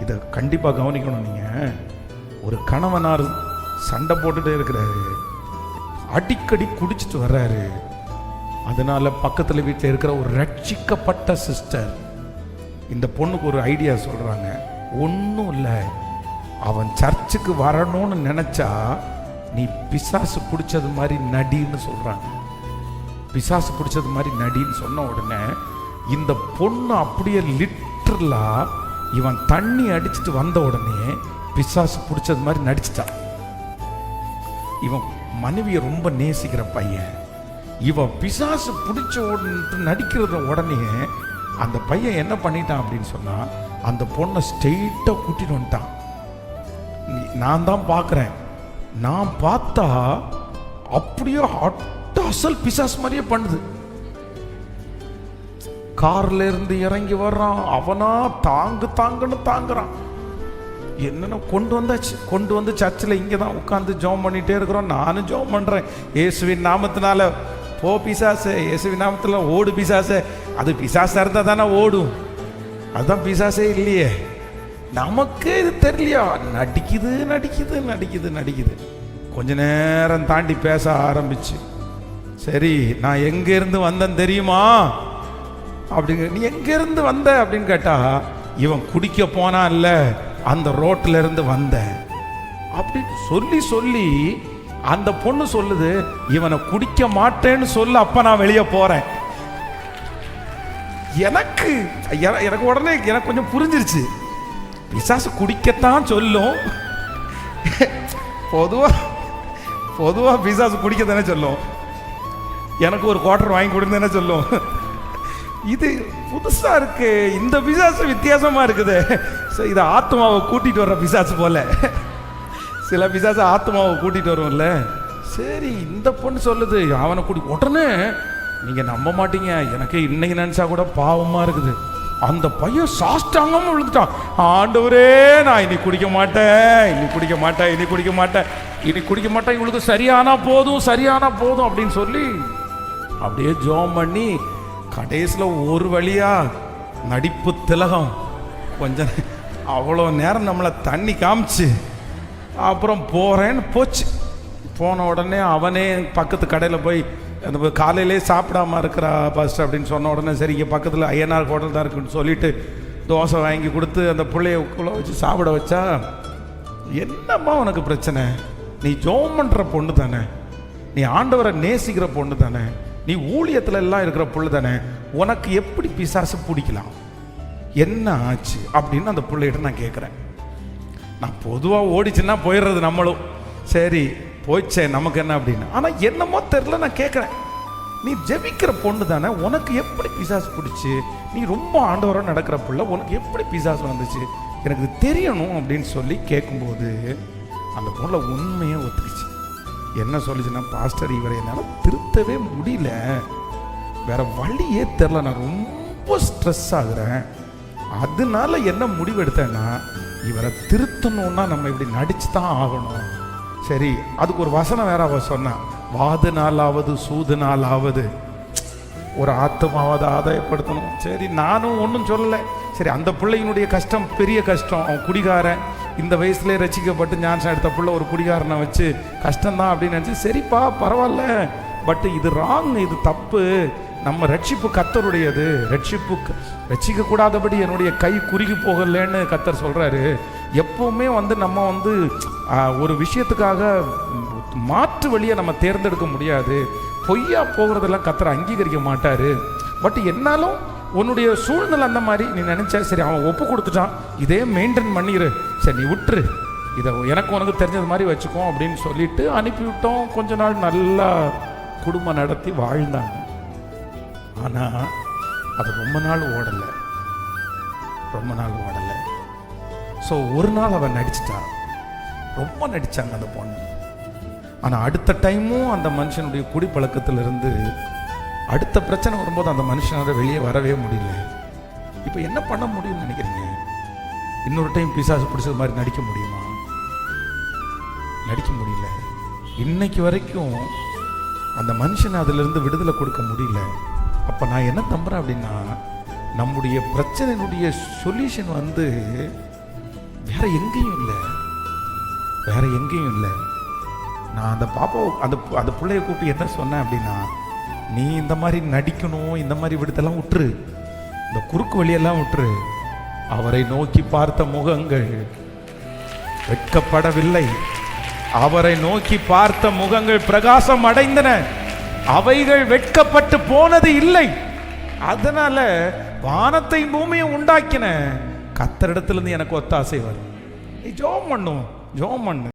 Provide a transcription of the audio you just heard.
இதை கண்டிப்பாக கவனிக்கணும் நீங்கள் ஒரு கணவனார் சண்டை போட்டுட்டே இருக்கிறாரு. அடிக்கடி குடிச்சிட்டு வர்றாரு. அதனால பக்கத்தில் வீட்டில் இருக்கிற ஒரு ரட்சிக்கப்பட்ட சிஸ்டர் இந்த பொண்ணுக்கு ஒரு ஐடியா சொல்கிறாங்க ஒன்றும் இல்லை. அவன் சர்ச்சுக்கு வரணும்னு நினச்சா நீ பிசாசு பிடிச்சது மாதிரி நடின்னு சொல்கிறாங்க பிசாசு பிடிச்சது மாதிரி நடின்னு சொன்ன உடனே இந்த பொண்ணு அப்படியே லிட்டரலா இவன் தண்ணி அடிச்சிட்டு வந்த உடனே பிசாசு பிடிச்சது மாதிரி நடிச்சிட்டான். இவன் மனைவியை ரொம்ப நேசிக்கிற பையன். இவன் பிசாசு பிடிச்ச உடனே நடிக்கிறத உடனே அந்த பையன் என்ன பண்ணிட்டான் அப்படின்னு சொன்னா அந்த பொண்ணை ஸ்ட்ரெயிட்டாக கூட்டிட்டு வந்துட்டான். நான் தான் பார்க்குறேன். நான் பார்த்தா அப்படியே அட்ட அசல் பிசாஸ் மாதிரியே பண்ணுது. கார்ல இருந்து இறங்கி வர்றான். அவனா தாங்கு தாங்குன்னு தாங்குறான். என்னென்ன கொண்டு வந்தாச்சு? கொண்டு வந்து சர்ச்சில் இங்கே தான் உட்காந்து ஜோம் பண்ணிகிட்டே இருக்கிறோம். நானும் ஜோம் பண்ணுறேன். இயேசுவின் நாமத்தினால போ பிசாசு. இயேசுவின் நாமத்தில் ஓடு பிசாசு. அது பிசாசாக இருந்தால் தானே ஓடும். அதுதான் பிசாசே இல்லையே. நமக்கு இது தெரியலையா? நடிக்குது நடிக்குது நடிக்குது நடிக்குது. கொஞ்ச நேரம் தாண்டி பேச ஆரம்பிச்சு. சரி நான் எங்கேருந்து வந்தேன் தெரியுமா? அப்படிங்க நீ எங்க இருந்து வந்த? அப்படின்னு கேட்டா இவன் குடிக்க போனான் இல்லை அந்த ரோட்ல இருந்து வந்தேன் அப்படின்னு சொல்லி சொல்லி அந்த பொண்ணு சொல்லுது இவனை குடிக்க மாட்டேன்னு சொல்ல அப்ப நான் வெளியே போறேன். எனக்கு எனக்கு உடனே எனக்கு கொஞ்சம் புரிஞ்சிருச்சு. பிசாசு குடிக்கத்தான் சொல்லும். பொதுவா பொதுவா பிசாசு குடிக்க தானே சொல்லும். எனக்கு ஒரு குவார்டர் வாங்கி கொடுன்னு தானே சொல்லும். இது புதுசாக இருக்கு. இந்த பிசாசு வித்தியாசமாக இருக்குது. ஸோ இதை ஆத்மாவை கூட்டிகிட்டு வர்ற பிசாசு போல. சில பிசாசு ஆத்மாவை கூட்டிகிட்டு வரும்ல. சரி இந்த பொண்ணு சொல்லுது. அவனை கூட்டி உடனே நீங்கள் நம்ப மாட்டீங்க. எனக்கு இன்னைக்கு நினச்சா கூட பாவமாக இருக்குது. அந்த பையன் சாஷ்டாங்கமா விழுந்துட்டான். ஆண்டவரே நான் இனி குடிக்க மாட்டேன். இனி குடிக்க மாட்டேன். இனி குடிக்க மாட்டேன். இனி குடிக்க மாட்டேன். இவளுக்கு சரியானா போதும் சரியானா போதும் அப்படின்னு சொல்லி அப்படியே ஜோம் பண்ணி கடைசியில் ஒரு வழியாக நடிப்பு திலகம். கொஞ்சம் அவ்வளோ நேரம் நம்மளை தண்ணி காமிச்சு அப்புறம் போகிறேன்னு போச்சு. போன உடனே அவனே பக்கத்து கடையில் போய் அந்த காலையிலே சாப்பிடாம இருக்கிறா ஃபஸ்ட் அப்படின்னு சொன்ன உடனே சரி இங்கே பக்கத்தில் ஐயனார் ஹோட்டல் தான் இருக்குன்னு சொல்லிட்டு தோசை வாங்கி கொடுத்து அந்த பிள்ளைய உள்ள வச்சு சாப்பிட வச்சா என்னம்மா உனக்கு பிரச்சனை? நீ ஜோம் பண்ணுற பொண்ணு தானே. நீ ஆண்டவரை நேசிக்கிற பொண்ணு தானே. நீ ஊழியத்துல எல்லாம் இருக்கிற புள்ள தானே உனக்கு எப்படி பிசாசு பிடிக்கலாம்? என்ன ஆச்சு அப்படின்னு அந்த பிள்ளைகிட்ட நான் கேட்குறேன் நான் பொதுவாக ஓடிச்சுன்னா போயிடுறது நம்மளும். சரி போயிச்சே நமக்கு என்ன அப்படின்னு. ஆனால் என்னமோ தெரில நான் கேட்குறேன் நீ ஜெபிக்கிற பொண்ணு தானே உனக்கு எப்படி பிசாசு பிடிச்சி? நீ ரொம்ப ஆண்டவராக நடக்கிற புள்ள உனக்கு எப்படி பிசாசு வந்துச்சு? எனக்கு தெரியணும் அப்படின்னு சொல்லி கேட்கும்போது அந்த பொண்ணை உண்மையை ஒத்துக்குச்சு. என்ன சொல்லிச்சுன்னா பாஸ்டர் இவரை என்னால் திருத்தவே முடியல. வேற வழியே தெரில நான் ரொம்ப ஸ்ட்ரெஸ் ஆகுறேன். அதனால என்ன முடிவு எடுத்தேன்னா இவரை திருத்தணும்னா நம்ம இப்படி நடிச்சு தான் ஆகணும். சரி அதுக்கு ஒரு வசனம் வேற அவ சொன்னான் வாது நாளாவது சூது நாளாவது ஒரு ஆத்மாவது ஆதாயப்படுத்தணும். சரி நானும் ஒன்றும் சொல்லலை. சரி அந்த பிள்ளையினுடைய கஷ்டம் பெரிய கஷ்டம். அவன் குடிகாரன். இந்த வயசுலேயே ரசிக்கப்பட்டு ஞான்சம் எடுத்த பிள்ளை ஒரு குடிகாரனை வச்சு கஷ்டம்தான் அப்படின்னு நினச்சி சரிப்பா பரவாயில்ல. பட் இது ராங் இது தப்பு. நம்ம ரட்சிப்பு கத்தருடையது. ரட்சிப்பு க- ரட்சிக்க கூடாதபடி என்னுடைய கை குறுகி போகலன்னு கத்தர் சொல்கிறாரு எப்பவுமே வந்து நம்ம வந்து ஒரு விஷயத்துக்காக மாற்று வழியை நம்ம தேர்ந்தெடுக்க முடியாது. பொய்யா போகிறதெல்லாம் கத்தரை அங்கீகரிக்க மாட்டார். பட் என்னாலும் உன்னுடைய சூழ்நிலை அந்த மாதிரி. நீ நினைச்ச சரி அவன் ஒப்பு கொடுத்துட்டான். இதே மெயின்டைன் பண்ணிடு சரி நீ விட்டுரு. இதை எனக்கு உனக்கு தெரிஞ்சது மாதிரி வச்சுக்கோ அப்படின்னு சொல்லிட்டு அனுப்பிவிட்டோம். கொஞ்ச நாள் நல்லா குடும்பம் நடத்தி வாழ்ந்தாங்க. ஆனால் அது ரொம்ப நாள் ஓடலை. ரொம்ப நாள் ஓடலை. ஸோ ஒரு நாள் அவன் நடிச்சிட்டான் ரொம்ப நடித்தாங்க அந்த பொண்ணு. ஆனால் அடுத்த டைமும் அந்த மனுஷனுடைய குடிப்பழக்கத்திலிருந்து அடுத்த பிரச்சனை வரும்போது அந்த மனுஷனால வெளியே வரவே முடியல. இப்போ என்ன பண்ண முடியும்னு நினைக்கிறீங்க? இன்னொரு டைம் பிசாசு பிடிச்சது மாதிரி நடிக்க முடியுமா? நடிக்க முடியல. இன்னைக்கு வரைக்கும் அந்த மனுஷனை அதிலிருந்து விடுதலை கொடுக்க முடியல. அப்போ நான் என்ன தம்புறேன் அப்படின்னா நம்முடைய பிரச்சனையினுடைய சொல்யூஷன் வந்து வேற எங்கேயும் இல்லை. வேற எங்கேயும் இல்லை. நான் அந்த பாப்பாவை அந்த அந்த பிள்ளைய கூப்பிட்டு என்ன சொன்னேன் அப்படின்னா நீ இந்த மாதிரி நடிக்கணும் இந்த மாதிரி விடுதெல்லாம் விட்டுரு இந்த குறுக்கு வழியெல்லாம் விட்டுரு அவரை நோக்கி பார்த்த முகங்கள் வெட்கப்படவில்லை. அவரை நோக்கி பார்த்த முகங்கள் பிரகாசம் அடைந்தன. அவைகள் வெட்கப்பட்டு போனது இல்லை. அதனால வானத்தை பூமியை உண்டாக்கின. கத்தரிடத்துல இருந்து எனக்கு ஒத்தாசை வரும். நீ ஜோம் பண்ணும் ஜோம் பண்ணு.